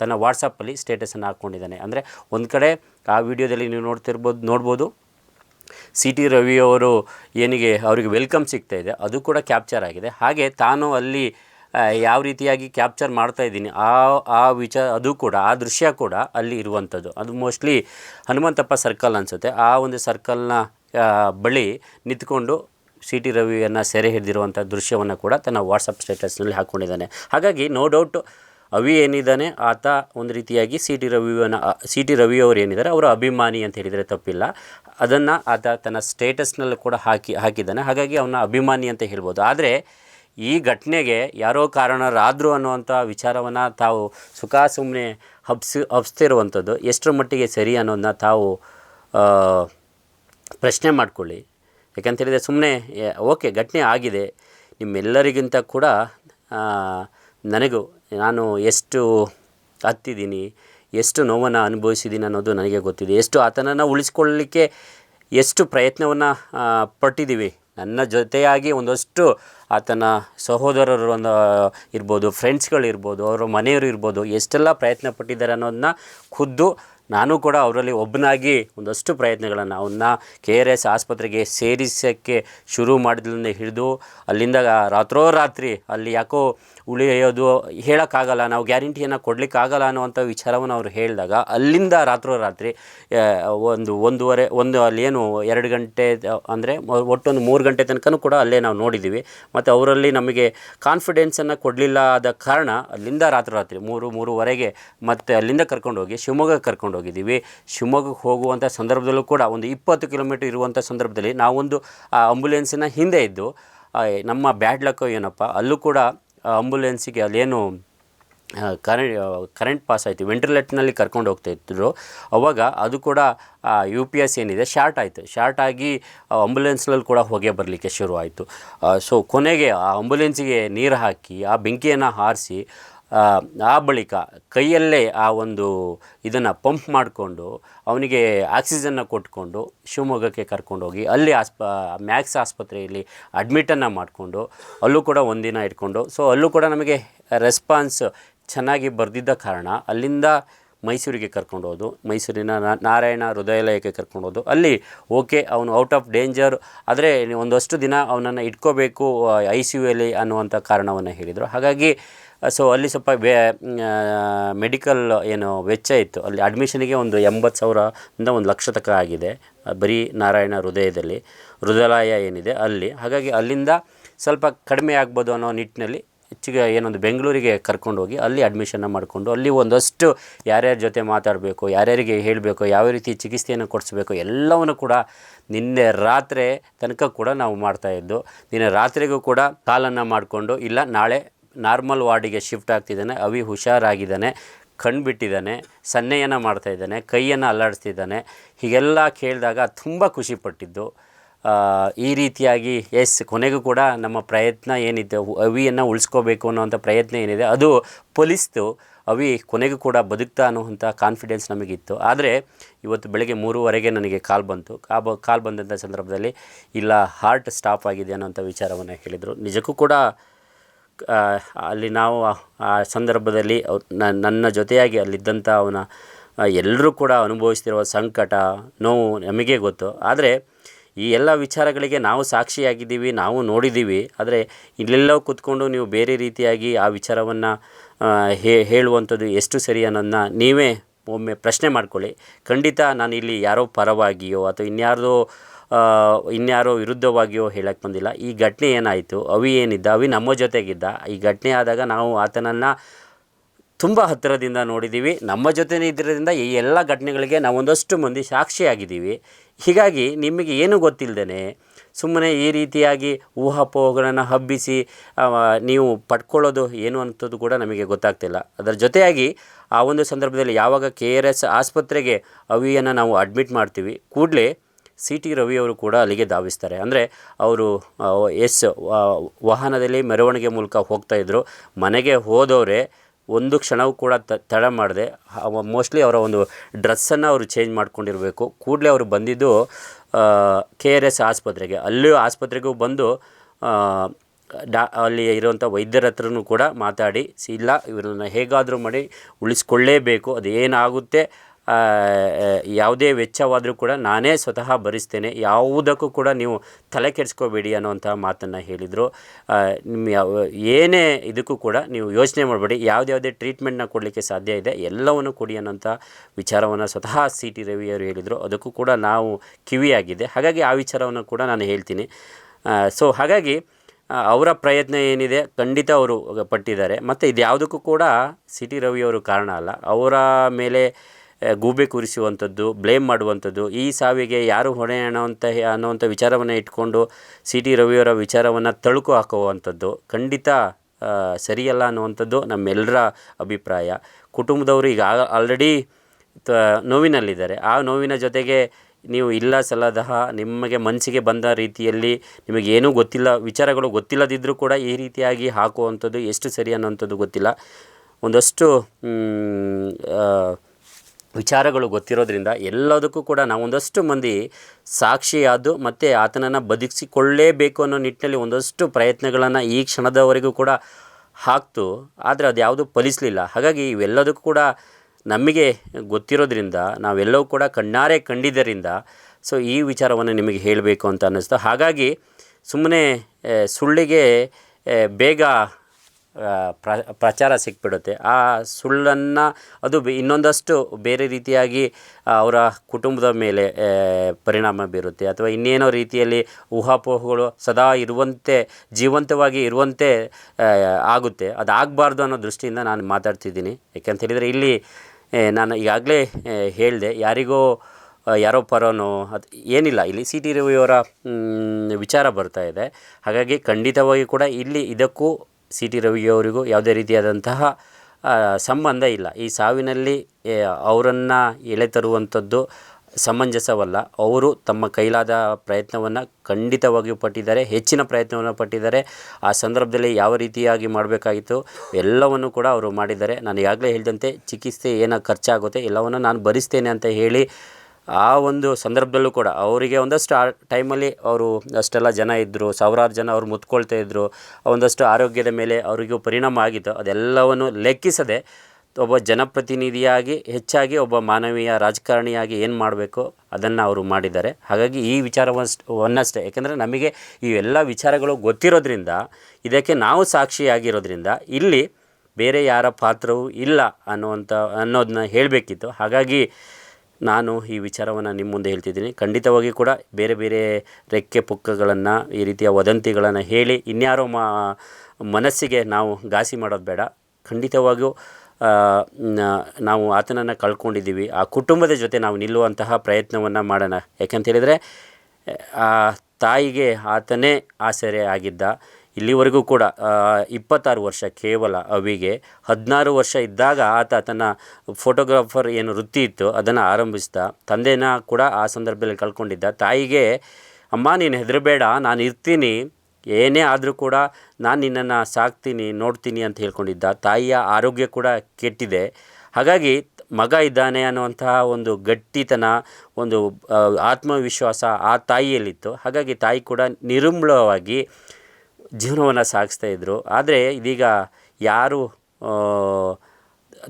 ತನ್ನ ವಾಟ್ಸಪ್ಪಲ್ಲಿ ಸ್ಟೇಟಸನ್ನು ಹಾಕ್ಕೊಂಡಿದ್ದಾನೆ ಅಂದರೆ ಒಂದು ಕಡೆ ಆ ವಿಡಿಯೋದಲ್ಲಿ ನೀವು ನೋಡ್ತಿರ್ಬೋದು, ನೋಡ್ಬೋದು ಸಿ ಟಿ ರವಿಯವರು ಏನಿಗೆ ಅವರಿಗೆ ವೆಲ್ಕಮ್ ಸಿಗ್ತಾ ಇದೆ, ಅದು ಕೂಡ ಕ್ಯಾಪ್ಚರ್ ಆಗಿದೆ. ಹಾಗೆ ತಾನು ಅಲ್ಲಿ ಯಾವ ರೀತಿಯಾಗಿ ಕ್ಯಾಪ್ಚರ್ ಮಾಡ್ತಾ ಇದ್ದೀನಿ, ಆ ಆ ವಿಚಾರ ಅದು ಕೂಡ, ಆ ದೃಶ್ಯ ಕೂಡ ಅಲ್ಲಿ ಇರುವಂಥದ್ದು. ಅದು ಮೋಸ್ಟ್ಲಿ ಹನುಮಂತಪ್ಪ ಸರ್ಕಲ್ ಅನಿಸುತ್ತೆ. ಆ ಒಂದು ಸರ್ಕಲ್ನ ಬಳಿ ನಿಂತ್ಕೊಂಡು ಸಿ ಟಿ ರವಿಯನ್ನು ಸೆರೆ ಹಿಡಿದಿರುವಂಥ ದೃಶ್ಯವನ್ನು ಕೂಡ ತನ್ನ ವಾಟ್ಸಪ್ ಸ್ಟೇಟಸ್ನಲ್ಲಿ ಹಾಕ್ಕೊಂಡಿದ್ದಾನೆ ಹಾಗಾಗಿ ನೋ ಡೌಟ್ ಅವಿ ಏನಿದ್ದಾನೆ, ಆತ ಒಂದು ರೀತಿಯಾಗಿ ಸಿ ಟಿ ರವಿಯನ್ನು ಸಿ ಟಿ ರವಿಯವರು ಏನಿದ್ದಾರೆ, ಅವರ ಅಭಿಮಾನಿ ಅಂತ ಹೇಳಿದರೆ ತಪ್ಪಿಲ್ಲ. ಅದನ್ನು ಆತ ತನ್ನ ಸ್ಟೇಟಸ್ನಲ್ಲೂ ಕೂಡ ಹಾಕಿ, ಹಾಕಿದ್ದಾನೆ. ಹಾಗಾಗಿ ಅವನ ಅಭಿಮಾನಿ ಅಂತ ಹೇಳ್ಬೋದು. ಆದರೆ ಈ ಘಟನೆಗೆ ಯಾರೋ ಕಾರಣರಾದರು ಅನ್ನುವಂಥ ವಿಚಾರವನ್ನು ತಾವು ಸುಖ ಸುಮ್ಮನೆ ಹಬ್ಸಿ, ಹಬ್ಸ್ತಿರುವಂಥದ್ದು, ಎಷ್ಟರ ಮಟ್ಟಿಗೆ ಸರಿ ಅನ್ನೋದನ್ನ ತಾವು ಪ್ರಶ್ನೆ ಮಾಡ್ಕೊಳ್ಳಿ. ಯಾಕಂತ ಹೇಳಿದರೆ ಸುಮ್ಮನೆ ಓಕೆ, ಘಟನೆ ಆಗಿದೆ. ನಿಮ್ಮೆಲ್ಲರಿಗಿಂತ ಕೂಡ ನನಗೂ ನಾನು ಎಷ್ಟು ಹತ್ತಿದ್ದೀನಿ, ಎಷ್ಟು ನೋವನ್ನು ಅನುಭವಿಸಿದ್ದೀನಿ ಅನ್ನೋದು ನನಗೆ ಗೊತ್ತಿದೆ. ಎಷ್ಟು ಆತನನ್ನು ಉಳಿಸ್ಕೊಳ್ಳಲಿಕ್ಕೆ ಎಷ್ಟು ಪ್ರಯತ್ನವನ್ನು ಪಟ್ಟಿದ್ದೀವಿ. ನನ್ನ ಜೊತೆಯಾಗಿ ಒಂದಷ್ಟು ಆತನ ಸಹೋದರರು ಒಂದು ಇರ್ಬೋದು ಫ್ರೆಂಡ್ಸ್ಗಳಿರ್ಬೋದು ಅವರ ಮನೆಯವರು ಇರ್ಬೋದು, ಎಷ್ಟೆಲ್ಲ ಪ್ರಯತ್ನ ಪಟ್ಟಿದ್ದಾರೆ ಅನ್ನೋದನ್ನ ಖುದ್ದು ನಾನು ಕೂಡ ಅವರಲ್ಲಿ ಒಬ್ಬನಾಗಿ ಒಂದಷ್ಟು ಪ್ರಯತ್ನಗಳನ್ನು ಅವನ್ನ ಕೆ ಆರ್ ಎಸ್ ಆಸ್ಪತ್ರೆಗೆ ಸೇರಿಸೋಕ್ಕೆ ಶುರು ಮಾಡಿದ್ರಿಂದ ಹಿಡಿದು ಅಲ್ಲಿಂದ ರಾತ್ರೋರಾತ್ರಿ ಅಲ್ಲಿ ಯಾಕೋ ಉಳಿಯೋದು ಹೇಳೋಕ್ಕಾಗಲ್ಲ, ನಾವು ಗ್ಯಾರಂಟಿಯನ್ನು ಕೊಡಲಿಕ್ಕಾಗಲ್ಲ ಅನ್ನುವಂಥ ವಿಚಾರವನ್ನು ಅವರು ಹೇಳಿದಾಗ ಅಲ್ಲಿಂದ ರಾತ್ರೋರಾತ್ರಿ ಒಂದು ಒಂದೂವರೆ, ಒಂದು ಅಲ್ಲಿ ಏನು ಎರಡು ಗಂಟೆ, ಅಂದರೆ ಒಟ್ಟೊಂದು ಮೂರು ಗಂಟೆ ತನಕನೂ ಕೂಡ ಅಲ್ಲೇ ನಾವು ನೋಡಿದ್ದೀವಿ. ಮತ್ತು ಅವರಲ್ಲಿ ನಮಗೆ ಕಾನ್ಫಿಡೆನ್ಸನ್ನು ಕೊಡಲಿಲ್ಲ ಆದ ಕಾರಣ ಅಲ್ಲಿಂದ ರಾತ್ರೋರಾತ್ರಿ ಮೂರು, ಮೂರುವರೆಗೆ ಮತ್ತೆ ಅಲ್ಲಿಂದ ಕರ್ಕೊಂಡು ಹೋಗಿ ಶಿವಮೊಗ್ಗಕ್ಕೆ ಕರ್ಕೊಂಡು ಹೋಗಿದ್ದೀವಿ. ಶಿವಮೊಗ್ಗಕ್ಕೆ ಹೋಗುವಂಥ ಸಂದರ್ಭದಲ್ಲೂ ಕೂಡ ಒಂದು ಇಪ್ಪತ್ತು ಕಿಲೋಮೀಟರ್ ಇರುವಂಥ ಸಂದರ್ಭದಲ್ಲಿ ನಾವೊಂದು, ಆ ಆಂಬುಲೆನ್ಸಿನ ಹಿಂದೆ ಇದ್ದು ನಮ್ಮ ಬ್ಯಾಡ್ ಲಕ್ ಏನಪ್ಪ, ಅಲ್ಲೂ ಕೂಡ ಆಂಬುಲೆನ್ಸಿಗೆ ಅಲ್ಲೇನು ಕರೆಂಟ್ ಕರೆಂಟ್ ಪಾಸ್ ಆಯಿತು. ವೆಂಟಿಲೇಟ್ನಲ್ಲಿ ಕರ್ಕೊಂಡು ಹೋಗ್ತಾ ಇದ್ರು. ಅವಾಗ ಅದು ಕೂಡ ಯು ಪಿ ಎಸ್ ಏನಿದೆ ಶಾರ್ಟ್ ಆಯಿತು. ಶಾರ್ಟ್ ಆಗಿ ಆಂಬ್ಯುಲೆನ್ಸ್ನಲ್ಲಿ ಕೂಡ ಹೊಗೆ ಬರಲಿಕ್ಕೆ ಶುರು ಆಯಿತು ಸೊ ಕೊನೆಗೆ ಆ ಆಂಬುಲೆನ್ಸಿಗೆ ನೀರು ಹಾಕಿ, ಆ ಬೆಂಕಿಯನ್ನು ಹಾರಿಸಿ ಆ, ಬಳಿಕ ಕೈಯಲ್ಲೇ ಆ ಒಂದು ಇದನ್ನು ಪಂಪ್ ಮಾಡಿಕೊಂಡು ಅವನಿಗೆ ಆಕ್ಸಿಜನ್ನ ಕೊಟ್ಕೊಂಡು ಶಿವಮೊಗ್ಗಕ್ಕೆ ಕರ್ಕೊಂಡೋಗಿ ಅಲ್ಲಿ ಆಸ್ಪ ಮ್ಯಾಕ್ಸ್ ಆಸ್ಪತ್ರೆಯಲ್ಲಿ ಅಡ್ಮಿಟನ್ನು ಮಾಡಿಕೊಂಡು ಅಲ್ಲೂ ಕೂಡ ಒಂದಿನ ಇಟ್ಕೊಂಡು. ಸೊ ಅಲ್ಲೂ ಕೂಡ ನಮಗೆ ರೆಸ್ಪಾನ್ಸ್ ಚೆನ್ನಾಗಿ ಬರೆದಿದ್ದ ಕಾರಣ ಅಲ್ಲಿಂದ ಮೈಸೂರಿಗೆ ಕರ್ಕೊಂಡು ಹೋದು ಮೈಸೂರಿನ ನಾರಾಯಣ ಹೃದಯಾಲಯಕ್ಕೆ ಕರ್ಕೊಂಡು ಹೋದು. ಅಲ್ಲಿ ಓಕೆ ಅವನು ಔಟ್ ಆಫ್ ಡೇಂಜರ್ ಆದರೆ ಒಂದಷ್ಟು ದಿನ ಅವನನ್ನು ಇಟ್ಕೋಬೇಕು ಐ ಸಿ ಯು ಅಲ್ಲಿ ಅನ್ನುವಂಥ ಕಾರಣವನ್ನು ಹೇಳಿದರು. ಹಾಗಾಗಿ ಸೊ ಅಲ್ಲಿ ಸ್ವಲ್ಪ ವೇ ಮೆಡಿಕಲ್ ಏನು ವೆಚ್ಚ ಇತ್ತು. ಅಲ್ಲಿ ಅಡ್ಮಿಷನಿಗೆ ಒಂದು ಎಂಬತ್ತು ಸಾವಿರದಿಂದ ಒಂದು ಲಕ್ಷ ತನಕ ಆಗಿದೆ. ಬರೀ ನಾರಾಯಣ ಹೃದಯದಲ್ಲಿ. ಹೃದಯಾಲಯ ಏನಿದೆ ಅಲ್ಲಿ. ಹಾಗಾಗಿ ಅಲ್ಲಿಂದ ಸ್ವಲ್ಪ ಕಡಿಮೆ ಆಗ್ಬೋದು ಅನ್ನೋ ನಿಟ್ಟಿನಲ್ಲಿ ಹೆಚ್ಚಿಗೆ ಏನೊಂದು ಬೆಂಗಳೂರಿಗೆ ಕರ್ಕೊಂಡು ಹೋಗಿ ಅಲ್ಲಿ ಅಡ್ಮಿಷನ್ನ ಮಾಡಿಕೊಂಡು ಅಲ್ಲಿ ಒಂದಷ್ಟು ಯಾರ್ಯಾರ ಜೊತೆ ಮಾತಾಡಬೇಕು, ಯಾರ್ಯಾರಿಗೆ ಹೇಳಬೇಕು, ಯಾವ ರೀತಿ ಚಿಕಿತ್ಸೆಯನ್ನು ಕೊಡಿಸ್ಬೇಕು ಎಲ್ಲವನ್ನು ಕೂಡ ನಿನ್ನೆ ರಾತ್ರಿ ತನಕ ಕೂಡ ನಾವು ಮಾಡ್ತಾಯಿದ್ದು ನಿನ್ನೆ ರಾತ್ರಿಗೂ ಕೂಡ ಕಾಲನ್ನು ಮಾಡಿಕೊಂಡು ಇಲ್ಲ, ನಾಳೆ ನಾರ್ಮಲ್ ವಾರ್ಡಿಗೆ ಶಿಫ್ಟ್ ಆಗ್ತಿದ್ದಾನೆ, ಅವಿ ಹುಷಾರಾಗಿದ್ದಾನೆ ಕಣ್ಣು ಬಿಟ್ಟಿದ್ದಾನೆ ಸನ್ನೆಯನ್ನು ಮಾಡ್ತಾ ಇದ್ದಾನೆ ಕೈಯನ್ನು ಅಲ್ಲಾಡಿಸ್ತಿದ್ದಾನೆ, ಹೀಗೆಲ್ಲ ಕೇಳಿದಾಗ ತುಂಬ ಖುಷಿಪಟ್ಟಿದ್ದು ಈ ರೀತಿಯಾಗಿ ಎಸ್, ಕೊನೆಗೂ ಕೂಡ ನಮ್ಮ ಪ್ರಯತ್ನ ಏನಿದೆ ಅವಿಯನ್ನು ಉಳಿಸ್ಕೋಬೇಕು ಅನ್ನೋವಂಥ ಪ್ರಯತ್ನ ಏನಿದೆ, ಅದು ಪೊಲೀಸ್ದು. ಅವಿ ಕೊನೆಗೂ ಕೂಡ ಬದುಕ್ತಾ ಅನ್ನುವಂಥ ಕಾನ್ಫಿಡೆನ್ಸ್ ನಮಗಿತ್ತು. ಆದರೆ ಇವತ್ತು ಬೆಳಗ್ಗೆ ಮೂರುವರೆಗೆ ನನಗೆ ಕಾಲ್ ಬಂತು. ಕಾ ಬ, ಕಾಲ್ ಬಂದಂಥ ಸಂದರ್ಭದಲ್ಲಿ, ಇಲ್ಲ ಹಾರ್ಟ್ ಸ್ಟಾಪ್ ಆಗಿದೆ ಅನ್ನೋಂಥ ವಿಚಾರವನ್ನು ಹೇಳಿದರು. ನಿಜಕ್ಕೂ ಕೂಡ ಅಲ್ಲಿ ನಾವು ಆ- ಸಂದರ್ಭದಲ್ಲಿ ನನ್ನ ಜೊತೆಯಾಗಿ ಅಲ್ಲಿದ್ದಂಥ ಅವನ ಎಲ್ಲರೂ ಕೂಡ ಅನುಭವಿಸ್ತಿರುವ ಸಂಕಟ, ನೋವು ನಮಗೆ ಗೊತ್ತು. ಆದರೆ ಈ ಎಲ್ಲ ವಿಚಾರಗಳಿಗೆ ನಾವು ಸಾಕ್ಷಿಯಾಗಿದ್ದೀವಿ, ನಾವು ನೋಡಿದ್ದೀವಿ. ಆದರೆ ಇಲ್ಲೆಲ್ಲೋ ಕೂತ್ಕೊಂಡು ನೀವು ಬೇರೆ ರೀತಿಯಾಗಿ ಆ ವಿಚಾರವನ್ನು ಹೇಳುವಂಥದ್ದು ಎಷ್ಟು ಸರಿ ಅನ್ನೋದನ್ನ ನೀವೇ ಒಮ್ಮೆ ಪ್ರಶ್ನೆ ಮಾಡ್ಕೊಳ್ಳಿ. ಖಂಡಿತ ನಾನು ಇಲ್ಲಿ ಯಾರೋ ಪರವಾಗಿಯೋ ಅಥವಾ ಇನ್ಯಾರ್ದೋ ಇನ್ಯಾರೋ ವಿರುದ್ಧವಾಗಿಯೋ ಹೇಳಕ್ಕೆ ಬಂದಿಲ್ಲ. ಈ ಘಟನೆ ಏನಾಯಿತು? ಅವಿ ಏನಿದ್ದ? ಅವಿ ನಮ್ಮ ಜೊತೆಗಿದ್ದ. ಈ ಘಟನೆ ಆದಾಗ ನಾವು ಆತನನ್ನು ತುಂಬ ಹತ್ತಿರದಿಂದ ನೋಡಿದ್ದೀವಿ ನಮ್ಮ ಜೊತೆನೇ ಇದ್ದಿರೋದ್ರಿಂದ ಈ ಎಲ್ಲ ಘಟನೆಗಳಿಗೆ ನಾವು ಒಂದಷ್ಟು ಮಂದಿ ಸಾಕ್ಷಿಯಾಗಿದ್ದೀವಿ. ಹೀಗಾಗಿ ನಿಮಗೆ ಏನು ಗೊತ್ತಿಲ್ಲದೇ ಸುಮ್ಮನೆ ಈ ರೀತಿಯಾಗಿ ಊಹಾಪೋಹಗಳನ್ನು ಹಬ್ಬಿಸಿ ನೀವು ಪಡ್ಕೊಳ್ಳೋದು ಏನು ಅಂಥದ್ದು ಕೂಡ ನಮಗೆ ಗೊತ್ತಾಗ್ತಿಲ್ಲ. ಅದರ ಜೊತೆಯಾಗಿ ಆ ಒಂದು ಸಂದರ್ಭದಲ್ಲಿ ಯಾವಾಗ ಕೆ ಆರ್ ಎಸ್ ಆಸ್ಪತ್ರೆಗೆ ಅವಿಯನ್ನು ನಾವು ಅಡ್ಮಿಟ್ ಮಾಡ್ತೀವಿ, ಕೂಡಲೇ ಸಿ ಟಿ ರವಿಯವರು ಕೂಡ ಅಲ್ಲಿಗೆ ಧಾವಿಸ್ತಾರೆ. ಅಂದರೆ ಅವರು ಎಸ್ ವಾಹನದಲ್ಲಿ ಮೆರವಣಿಗೆ ಮೂಲಕ ಹೋಗ್ತಾಯಿದ್ರು ಮನೆಗೆ ಹೋದವರೇ ಒಂದು ಕ್ಷಣವೂ ಕೂಡ ತಡ ಮಾಡದೆ. ಮೋಸ್ಟ್ಲಿ ಅವರ ಒಂದು ಡ್ರೆಸ್ಸನ್ನು ಅವರು ಚೇಂಜ್ ಮಾಡ್ಕೊಂಡಿರಬೇಕು. ಕೂಡಲೇ ಅವರು ಬಂದಿದ್ದು ಕೆ ಆರ್ ಎಸ್ ಆಸ್ಪತ್ರೆಗೆ. ಅಲ್ಲೂ ಆಸ್ಪತ್ರೆಗೂ ಬಂದು ಡಾ, ಅಲ್ಲಿ ಇರುವಂಥ ವೈದ್ಯರ ಹತ್ರನೂ ಕೂಡ ಮಾತಾಡಿ, ಇಲ್ಲ, ಇವರನ್ನು ಹೇಗಾದರೂ ಮಾಡಿ ಉಳಿಸ್ಕೊಳ್ಳೇಬೇಕು. ಅದು ಏನಾಗುತ್ತೆ ಯಾವುದೇ ವೆಚ್ಚವಾದರೂ ಕೂಡ ನಾನೇ ಸ್ವತಃ ಭರಿಸ್ತೇನೆ. ಯಾವುದಕ್ಕೂ ಕೂಡ ನೀವು ತಲೆ ಕೆಡಿಸ್ಕೋಬೇಡಿ ಅನ್ನೋವಂಥ ಮಾತನ್ನು ಹೇಳಿದರು. ನಿಮ್ಮ ಏನೇ ಇದಕ್ಕೂ ಕೂಡ ನೀವು ಯೋಚನೆ ಮಾಡಬೇಡಿ. ಯಾವುದ್ಯಾವುದೇ ಟ್ರೀಟ್ಮೆಂಟ್ನ ಕೊಡಲಿಕ್ಕೆ ಸಾಧ್ಯ ಇದೆ, ಎಲ್ಲವನ್ನು ಕೊಡಿ ಅನ್ನೋಂಥ ವಿಚಾರವನ್ನು ಸ್ವತಃ ಸಿ ಟಿ ರವಿಯವರು ಹೇಳಿದರು. ಅದಕ್ಕೂ ಕೂಡ ನಾವು ಕಿವಿಯಾಗಿದೆ. ಹಾಗಾಗಿ ಆ ವಿಚಾರವನ್ನು ಕೂಡ ನಾನು ಹೇಳ್ತೀನಿ. ಸೊ ಹಾಗಾಗಿ ಅವರ ಪ್ರಯತ್ನ ಏನಿದೆ, ಖಂಡಿತ ಅವರು ಪಟ್ಟಿದ್ದಾರೆ. ಮತ್ತು ಇದು ಯಾವುದಕ್ಕೂ ಕೂಡ ಸಿ ಟಿ ರವಿಯವರು ಕಾರಣ ಅಲ್ಲ. ಅವರ ಮೇಲೆ ಗೂಬೆ ಕೂರಿಸುವಂಥದ್ದು ಬ್ಲೇಮ್ ಮಾಡುವಂಥದ್ದು, ಈ ಸಾವಿಗೆ ಯಾರು ಹೊಣೆ ಅನ್ನೋವಂಥ ಅನ್ನೋವಂಥ ವಿಚಾರವನ್ನು ಇಟ್ಕೊಂಡು ಸಿ ಟಿ ರವಿಯವರ ವಿಚಾರವನ್ನು ತಳುಕು ಹಾಕುವಂಥದ್ದು ಖಂಡಿತ ಸರಿಯಲ್ಲ ಅನ್ನುವಂಥದ್ದು ನಮ್ಮೆಲ್ಲರ ಅಭಿಪ್ರಾಯ. ಕುಟುಂಬದವರು ಈಗ ಆಲ್ರೆಡಿ ತ, ನೋವಿನಲ್ಲಿದ್ದಾರೆ. ಆ ನೋವಿನ ಜೊತೆಗೆ ನೀವು ಇಲ್ಲ ಸಲ್ಲದಹ ನಿಮಗೆ ಮನಸ್ಸಿಗೆ ಬಂದ ರೀತಿಯಲ್ಲಿ ನಿಮಗೇನೂ ಗೊತ್ತಿಲ್ಲ, ವಿಚಾರಗಳು ಗೊತ್ತಿಲ್ಲದಿದ್ದರೂ ಕೂಡ ಈ ರೀತಿಯಾಗಿ ಹಾಕುವಂಥದ್ದು ಎಷ್ಟು ಸರಿ ಅನ್ನೋವಂಥದ್ದು ಗೊತ್ತಿಲ್ಲ. ಒಂದಷ್ಟು ವಿಚಾರಗಳು ಗೊತ್ತಿರೋದ್ರಿಂದ ಎಲ್ಲದಕ್ಕೂ ಕೂಡ ನಾವು ಒಂದಷ್ಟು ಮಂದಿ ಸಾಕ್ಷಿಯಾದ್ದು ಮತ್ತು ಆತನನ್ನು ಬದುಕಿಸಿಕೊಳ್ಳೇಬೇಕು ಅನ್ನೋ ನಿಟ್ಟಿನಲ್ಲಿ ಒಂದಷ್ಟು ಪ್ರಯತ್ನಗಳನ್ನು ಈ ಕ್ಷಣದವರೆಗೂ ಕೂಡ ಹಾಕ್ತು. ಆದರೆ ಅದು ಯಾವುದೂ ಫಲಿಸಲಿಲ್ಲ. ಹಾಗಾಗಿ ಇವೆಲ್ಲದಕ್ಕೂ ಕೂಡ ನಮಗೆ ಗೊತ್ತಿರೋದ್ರಿಂದ, ನಾವೆಲ್ಲವೂ ಕೂಡ ಕಣ್ಣಾರೆ ಕಂಡಿದ್ದರಿಂದ, ಸೊ ಈ ವಿಚಾರವನ್ನು ನಿಮಗೆ ಹೇಳಬೇಕು ಅಂತ ಅನ್ನಿಸ್ತು. ಹಾಗಾಗಿ ಸುಮ್ಮನೆ ಸುಳ್ಳಿಗೆ ಬೇಗ ಪ್ರ, ಪ್ರಚಾರ ಸಿಕ್ಬಿಡುತ್ತೆ. ಆ ಸುಳ್ಳನ್ನು ಅದು ಇನ್ನೊಂದಷ್ಟು ಬೇರೆ ರೀತಿಯಾಗಿ ಅವರ ಕುಟುಂಬದ ಮೇಲೆ ಪರಿಣಾಮ ಬೀರುತ್ತೆ. ಅಥವಾ ಇನ್ನೇನೋ ರೀತಿಯಲ್ಲಿ ಊಹಾಪೋಹಗಳು ಸದಾ ಇರುವಂತೆ, ಜೀವಂತವಾಗಿ ಇರುವಂತೆ ಆಗುತ್ತೆ. ಅದು ಆಗಬಾರ್ದು ಅನ್ನೋ ದೃಷ್ಟಿಯಿಂದ ನಾನು ಮಾತಾಡ್ತಿದ್ದೀನಿ. ಯಾಕೆಂತ ಹೇಳಿದರೆ ಇಲ್ಲಿ ನಾನು ಈಗಾಗಲೇ ಹೇಳಿದೆ, ಯಾರಿಗೋ ಯಾರೋ ಪರೋನೋ, ಅದು ಏನಿಲ್ಲ. ಇಲ್ಲಿ ಸಿ ಟಿ ರವಿಯವರ ವಿಚಾರ ಬರ್ತಾ ಇದೆ. ಹಾಗಾಗಿ ಖಂಡಿತವಾಗಿ ಕೂಡ ಇಲ್ಲಿ ಇದಕ್ಕೂ ಸಿ ಟಿ ರವಿಯವರಿಗೂ ಯಾವುದೇ ರೀತಿಯಾದಂತಹ ಸಂಬಂಧ ಇಲ್ಲ. ಈ ಸಾವಿನಲ್ಲಿ ಅವರನ್ನು ಎಳೆ ತರುವಂಥದ್ದು ಸಮಂಜಸವಲ್ಲ. ಅವರು ತಮ್ಮ ಕೈಲಾದ ಪ್ರಯತ್ನವನ್ನು ಖಂಡಿತವಾಗಿಯೂ ಪಟ್ಟಿದ್ದಾರೆ, ಹೆಚ್ಚಿನ ಪ್ರಯತ್ನವನ್ನು ಪಟ್ಟಿದ್ದಾರೆ. ಆ ಸಂದರ್ಭದಲ್ಲಿ ಯಾವ ರೀತಿಯಾಗಿ ಮಾಡಬೇಕಾಗಿತ್ತು ಎಲ್ಲವನ್ನು ಕೂಡ ಅವರು ಮಾಡಿದ್ದಾರೆ. ನಾನು ಈಗಾಗಲೇ ಹೇಳಿದಂತೆ ಚಿಕಿತ್ಸೆ ಏನೋ ಖರ್ಚಾಗುತ್ತೆ ಎಲ್ಲವನ್ನು ನಾನು ಭರಿಸ್ತೇನೆ ಅಂತ ಹೇಳಿ ಆ ಒಂದು ಸಂದರ್ಭದಲ್ಲೂ ಕೂಡ ಅವರಿಗೆ ಒಂದಷ್ಟು ಆ ಟೈಮಲ್ಲಿ ಅವರು ಅಷ್ಟೆಲ್ಲ ಜನ ಇದ್ದರು ಸಾವಿರಾರು ಜನ ಅವ್ರು ಮುತ್ಕೊಳ್ತಾ ಇದ್ದರು ಒಂದಷ್ಟು ಆರೋಗ್ಯದ ಮೇಲೆ ಅವರಿಗೂ ಪರಿಣಾಮ ಆಗಿತ್ತು. ಅದೆಲ್ಲವನ್ನು ಲೆಕ್ಕಿಸದೆ ಒಬ್ಬ ಜನಪ್ರತಿನಿಧಿಯಾಗಿ, ಹೆಚ್ಚಾಗಿ ಒಬ್ಬ ಮಾನವೀಯ ರಾಜಕಾರಣಿಯಾಗಿ ಏನು ಮಾಡಬೇಕು ಅದನ್ನು ಅವರು ಮಾಡಿದ್ದಾರೆ. ಹಾಗಾಗಿ ಈ ವಿಚಾರವನ್ನಷ್ಟೇ ಯಾಕೆಂದರೆ ನಮಗೆ ಈ ಎಲ್ಲ ವಿಚಾರಗಳು ಗೊತ್ತಿರೋದ್ರಿಂದ, ಇದಕ್ಕೆ ನಾವು ಸಾಕ್ಷಿಯಾಗಿರೋದ್ರಿಂದ ಇಲ್ಲಿ ಬೇರೆ ಯಾರ ಪಾತ್ರವೂ ಇಲ್ಲ ಅನ್ನುವಂಥ ಅನ್ನೋದನ್ನ ಹೇಳಬೇಕಿತ್ತು. ಹಾಗಾಗಿ ನಾನು ಈ ವಿಚಾರವನ್ನು ನಿಮ್ಮ ಮುಂದೆ ಹೇಳ್ತಿದ್ದೀನಿ. ಖಂಡಿತವಾಗಿ ಕೂಡ ಬೇರೆ ಬೇರೆ ರೆಕ್ಕೆ ಪುಕ್ಕಗಳನ್ನು, ಈ ರೀತಿಯ ವದಂತಿಗಳನ್ನು ಹೇಳಿ ಇನ್ಯಾರೋ ಮಾ, ಮನಸ್ಸಿಗೆ ನಾವು ಘಾಸಿ ಮಾಡೋದು ಬೇಡ. ಖಂಡಿತವಾಗಿಯೂ ನಾವು ಆತನನ್ನು ಕಳ್ಕೊಂಡಿದ್ದೀವಿ. ಆ ಕುಟುಂಬದ ಜೊತೆ ನಾವು ನಿಲ್ಲುವಂತಹ ಪ್ರಯತ್ನವನ್ನು ಮಾಡೋಣ. ಯಾಕಂತ ಹೇಳಿದರೆ, ಆ ತಾಯಿಗೆ ಆತನೇ ಆಸರೆ ಆಗಿದ್ದ. ಇಲ್ಲಿವರೆಗೂ ಕೂಡ ಇಪ್ಪತ್ತಾರು ವರ್ಷ ಕೇವಲ ಅವಿಗೆ, ಹದಿನಾರು ವರ್ಷ ಇದ್ದಾಗ ಆತ ತನ್ನ ಫೋಟೋಗ್ರಾಫರ್ ಏನು ವೃತ್ತಿ ಇತ್ತು, ಅದನ್ನು ಆರಂಭಿಸಿದ. ತಂದೆನ ಕೂಡ ಆ ಸಂದರ್ಭದಲ್ಲಿ ಕಳ್ಕೊಂಡಿದ್ದ. ತಾಯಿಗೆ, ಅಮ್ಮ, ನೀನು ಹೆದರಬೇಡ, ನಾನು ಇರ್ತೀನಿ. ಏನೇ ಆದರೂ ಕೂಡ ನಾನು ನಿನ್ನನ್ನು ಸಾಕ್ತೀನಿ, ನೋಡ್ತೀನಿ ಅಂತ ಹೇಳ್ಕೊಂಡಿದ್ದ. ತಾಯಿಯ ಆರೋಗ್ಯ ಕೂಡ ಕೆಟ್ಟಿದೆ. ಹಾಗಾಗಿ ಮಗ ಇದ್ದಾನೆ ಅನ್ನುವಂತಹ ಒಂದು ಗಟ್ಟಿತನ, ಒಂದು ಆತ್ಮವಿಶ್ವಾಸ ಆ ತಾಯಿಯಲ್ಲಿತ್ತು. ಹಾಗಾಗಿ ತಾಯಿ ಕೂಡ ನಿರುಮ್ಲವಾಗಿ ಜೀವನವನ್ನು ಸಾಗಿಸ್ತಾ ಇದ್ದರು ಆದರೆ ಇದೀಗ ಯಾರು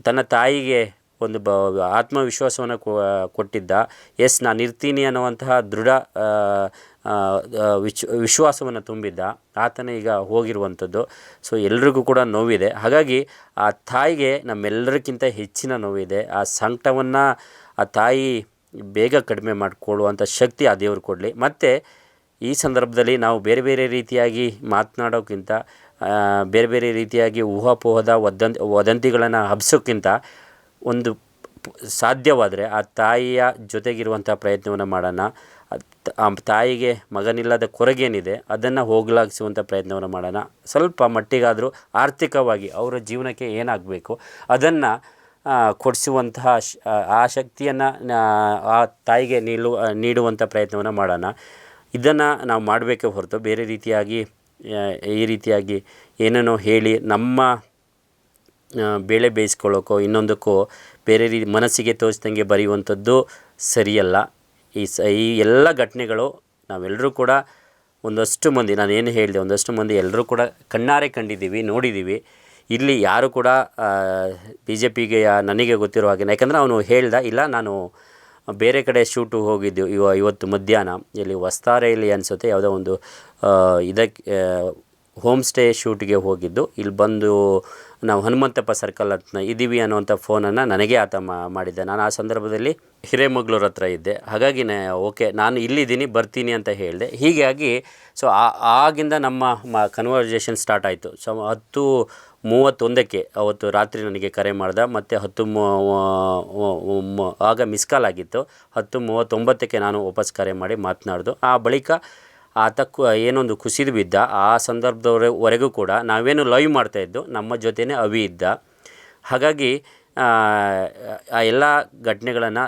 ತನ್ನ ತಾಯಿಗೆ ಒಂದು ಬ, ಆತ್ಮವಿಶ್ವಾಸವನ್ನು ಕೊಟ್ಟಿದ್ದ, ಎಸ್, ನಾನು ಇರ್ತೀನಿ ಅನ್ನುವಂತಹ ದೃಢ ವಿಶ್ ವಿಶ್ವಾಸವನ್ನು ತುಂಬಿದ್ದ, ಆತನೇ ಈಗ ಹೋಗಿರುವಂಥದ್ದು. ಸೊ ಎಲ್ರಿಗೂ ಕೂಡ ನೋವಿದೆ. ಹಾಗಾಗಿ ಆ ತಾಯಿಗೆ ನಮ್ಮೆಲ್ಲರಿಗಿಂತ ಹೆಚ್ಚಿನ ನೋವಿದೆ. ಆ ಸಂಕಟವನ್ನು ಆ ತಾಯಿ ಬೇಗ ಕಡಿಮೆ ಮಾಡಿಕೊಳ್ಳುವಂಥ ಶಕ್ತಿ ಆ ದೇವರು ಕೊಡಲಿ. ಮತ್ತು ಈ ಸಂದರ್ಭದಲ್ಲಿ ನಾವು ಬೇರೆ ಬೇರೆ ರೀತಿಯಾಗಿ ಮಾತನಾಡೋಕ್ಕಿಂತ ಬೇರೆ ಬೇರೆ ರೀತಿಯಾಗಿ ಊಹಾಪೋಹದ ವದಂತಿ, ವದಂತಿಗಳನ್ನು ಹಬ್ಸೋಕ್ಕಿಂತ ಒಂದು ಸಾಧ್ಯವಾದರೆ ಆ ತಾಯಿಯ ಜೊತೆಗಿರುವಂಥ ಪ್ರಯತ್ನವನ್ನು ಮಾಡೋಣ. ಆ ತಾಯಿಗೆ ಮಗನಿಲ್ಲದ ಕೊರಗೇನಿದೆ, ಅದನ್ನು ಹೋಗಲಾಗಿಸುವಂಥ ಪ್ರಯತ್ನವನ್ನು ಮಾಡೋಣ. ಸ್ವಲ್ಪ ಮಟ್ಟಿಗಾದರೂ ಆರ್ಥಿಕವಾಗಿ ಅವರ ಜೀವನಕ್ಕೆ ಏನಾಗಬೇಕು, ಅದನ್ನು ಕೊಡಿಸುವಂತಹ ಆ ಶಕ್ತಿಯನ್ನು, ಆ ತಾಯಿಗೆ ನಿಲ್ಲು ನೀಡುವಂಥ ಪ್ರಯತ್ನವನ್ನು ಮಾಡೋಣ. ಇದನ್ನು ನಾವು ಮಾಡಬೇಕೇ ಹೊರತು ಬೇರೆ ರೀತಿಯಾಗಿ ಈ ರೀತಿಯಾಗಿ ಏನೇನೋ ಹೇಳಿ ನಮ್ಮ ಬೇಳೆ ಬೇಯಿಸ್ಕೊಳ್ಳೋಕ್ಕೋ ಇನ್ನೊಂದಕ್ಕೋ ಬೇರೆ ರೀತಿ ಮನಸ್ಸಿಗೆ ತೋರಿಸ್ದಂಗೆ ಬರೆಯುವಂಥದ್ದು ಸರಿಯಲ್ಲ. ಈ ಸ, ಈ ಎಲ್ಲ ಘಟನೆಗಳು ನಾವೆಲ್ಲರೂ ಕೂಡ ಒಂದಷ್ಟು ಮಂದಿ, ನಾನು ಏನು ಹೇಳಿದೆ, ಒಂದಷ್ಟು ಮಂದಿ ಎಲ್ಲರೂ ಕೂಡ ಕಣ್ಣಾರೆ ಕಂಡಿದ್ದೀವಿ, ನೋಡಿದ್ದೀವಿ. ಇಲ್ಲಿ ಯಾರು ಕೂಡ ಬಿ ಜೆ ಪಿಗೆ ನನಗೆ ಗೊತ್ತಿರೋ ಹಾಗೆ, ಯಾಕಂದರೆ ಅವನು ಹೇಳ್ದ, ಇಲ್ಲ, ನಾನು ಬೇರೆ ಕಡೆ ಶೂಟು ಹೋಗಿದ್ದು, ಇವ ಇವತ್ತು ಮಧ್ಯಾಹ್ನ. ಇಲ್ಲಿ ವಸ್ತಾರೆಯಲ್ಲಿ ಅನಿಸುತ್ತೆ, ಯಾವುದೋ ಒಂದು ಇದಕ್ಕೆ ಹೋಮ್ ಸ್ಟೇ ಶೂಟಿಗೆ ಹೋಗಿದ್ದು. ಇಲ್ಲಿ ಬಂದು ನಾವು ಹನುಮಂತಪ್ಪ ಸರ್ಕಲ್ ಹತ್ರ ಇದ್ದೀವಿ ಅನ್ನುವಂಥ ಫೋನನ್ನು ನನಗೆ ಆತ ಮಾಡಿದ್ದೆ. ನಾನು ಆ ಸಂದರ್ಭದಲ್ಲಿ ಹಿರೇಮಗಳೂರು ಹತ್ರ ಇದ್ದೆ. ಹಾಗಾಗಿ ಓಕೆ, ನಾನು ಇಲ್ಲಿದ್ದೀನಿ, ಬರ್ತೀನಿ ಅಂತ ಹೇಳಿದೆ. ಹೀಗಾಗಿ ಸೊ ಆಗಿಂದ ನಮ್ಮ ಮ ಕನ್ವರ್ಜೇಷನ್ ಸ್ಟಾರ್ಟ್ ಆಯಿತು. ಸೊ ಹತ್ತು ಮೂವತ್ತೊಂದಕ್ಕೆ ಅವತ್ತು ರಾತ್ರಿ ನನಗೆ ಕರೆ ಮಾಡ್ದ. ಮತ್ತು ಹತ್ತು ಆಗ ಮಿಸ್ ಕಾಲ್ ಆಗಿತ್ತು. ಹತ್ತು ಮೂವತ್ತೊಂಬತ್ತಕ್ಕೆ ನಾನು ವಾಪಸ್ ಕರೆ ಮಾಡಿ ಮಾತನಾಡ್ದು. ಆ ಬಳಿಕ ಆತ ಏನೊಂದು ಕುಸಿದು ಬಿದ್ದ. ಆ ಸಂದರ್ಭದವರೆಗೂ ಕೂಡ ನಾವೇನು ಲೈವ್ ಮಾಡ್ತಾಯಿದ್ದು ನಮ್ಮ ಜೊತೆನೇ ಅವಿ ಇದ್ದ. ಹಾಗಾಗಿ, ಆ ಎಲ್ಲ ಘಟನೆಗಳನ್ನು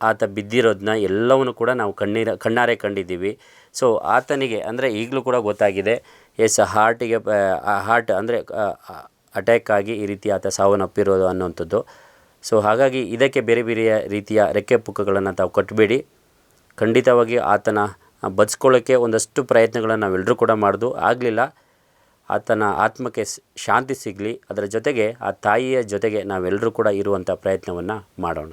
ಆತ ಬಿದ್ದಿರೋದನ್ನ ಎಲ್ಲವನ್ನು ಕೂಡ ನಾವು ಕಣ್ಣೀರ, ಕಣ್ಣಾರೆ ಕಂಡಿದ್ದೀವಿ. ಸೊ ಆತನಿಗೆ, ಅಂದರೆ ಈಗಲೂ ಕೂಡ ಗೊತ್ತಾಗಿದೆ. ಎಸ್, ಹಾರ್ಟಿಗೆ ಹಾರ್ಟ್ ಅಂದರೆ ಅಟ್ಯಾಕ್ ಆಗಿ ಈ ರೀತಿ ಆತ ಸಾವನ್ನಪ್ಪಿರೋದು ಅನ್ನುವಂಥದ್ದು. ಸೊ, ಹಾಗಾಗಿ ಇದಕ್ಕೆ ಬೇರೆ ಬೇರೆಯ ರೀತಿಯ ರೆಕ್ಕೆ ಪುಕ್ಕಗಳನ್ನು ತಾವು ಕಟ್ಟಬೇಡಿ ಖಂಡಿತವಾಗಿ ಆತನ ಬದುಕೊಳ್ಳೋಕ್ಕೆ ಒಂದಷ್ಟು ಪ್ರಯತ್ನಗಳನ್ನು ನಾವೆಲ್ಲರೂ ಕೂಡ ಮಾಡ್ದು ಆಗಲಿಲ್ಲ. ಆತನ ಆತ್ಮಕ್ಕೆ ಶಾಂತಿ ಸಿಗಲಿ. ಅದರ ಜೊತೆಗೆ ಆ ತಾಯಿಯ ಜೊತೆಗೆ ನಾವೆಲ್ಲರೂ ಕೂಡ ಇರುವಂಥ ಪ್ರಯತ್ನವನ್ನು ಮಾಡೋಣ.